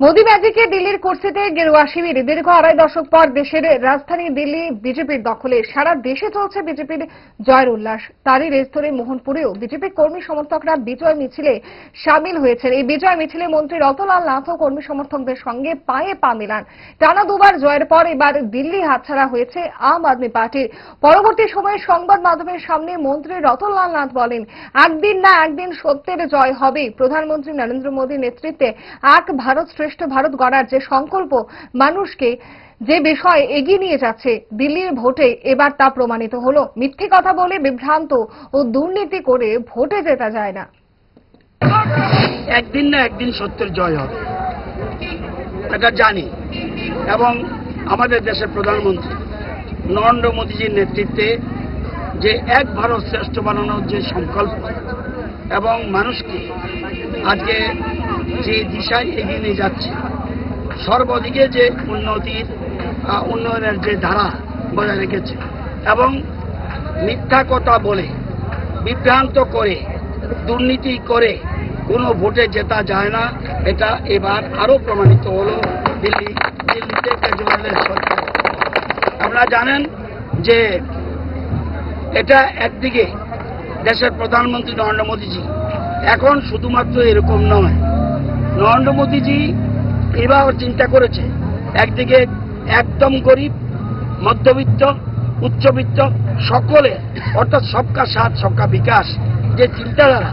মোদি ম্যাজিকে দিল্লির কুর্সিতে গেরুয়া শিবির। দীর্ঘ আড়াই দশক পর দেশের রাজধানী দিল্লি বিজেপির দখলে। সারা দেশে চলছে বিজেপির জয়ের উল্লাস। তারই রেস ধরে মোহনপুরেও বিজেপি কর্মী সমর্থকরা বিজয় মিছিলে সামিল হয়েছেন। এই বিজয় মিছিলে মন্ত্রী রতলাল নাথ ও কর্মী সমর্থকদের সঙ্গে পায়ে পা মেলান। টানা দুবার জয়ের পর এবার দিল্লি হাতছাড়া হয়েছে আম আদমি পার্টির। পরবর্তী সময়ে সংবাদ মাধ্যমের সামনে মন্ত্রী রতনলাল নাথ বলেন, একদিন না একদিন সত্যের জয় হবে প্রধানমন্ত্রী নরেন্দ্র মোদীর নেতৃত্বে এক ভারত শ্রেষ্ঠ ভারত গড়ার যে সংকল্প মানুষকে যে বিষয়ে এগিয়ে নিয়ে যাচ্ছে দিল্লির ভোটে, এবার তা প্রমাণিত হলো। মিথ্যে কথা বলে বিভ্রান্ত ও দুর্নীতি করে ভোটে জেতা যায় না। একদিন না একদিন সত্যের জয় হবে। এটা জানি। এবং আমাদের দেশের প্রধানমন্ত্রী নরেন্দ্র মোদীজির নেতৃত্বে যে এক ভারত শ্রেষ্ঠ বানানোর যে সংকল্প এবং মানুষকে আজকে যে দিশায় এগিয়ে নিয়ে যাচ্ছে, সর্বদিকে যে উন্নতির উন্নয়নের যে ধারা বজায় রেখেছে এবং মিথ্যা কথা বলে, বিভ্রান্ত করে, দুর্নীতি করে কোনো ভোটে জেতা যায় না, এটা এবার আরও প্রমাণিত হলো দিল্লি, দিল্লিতে কেজরিওয়ালের সরকার। আপনারা জানেন যে এটা একদিকে দেশের প্রধানমন্ত্রী নরেন্দ্র মোদীজি, এখন শুধুমাত্র এরকম নয় নরেন্দ্র মোদীজি এবার চিন্তা করেছে, একদিকে একদম গরিব, মধ্যবিত্ত, উচ্চবিত্ত, সকলে, অর্থাৎ সবকা সাথ সবকা বিকাশ, যে চিন্তাধারা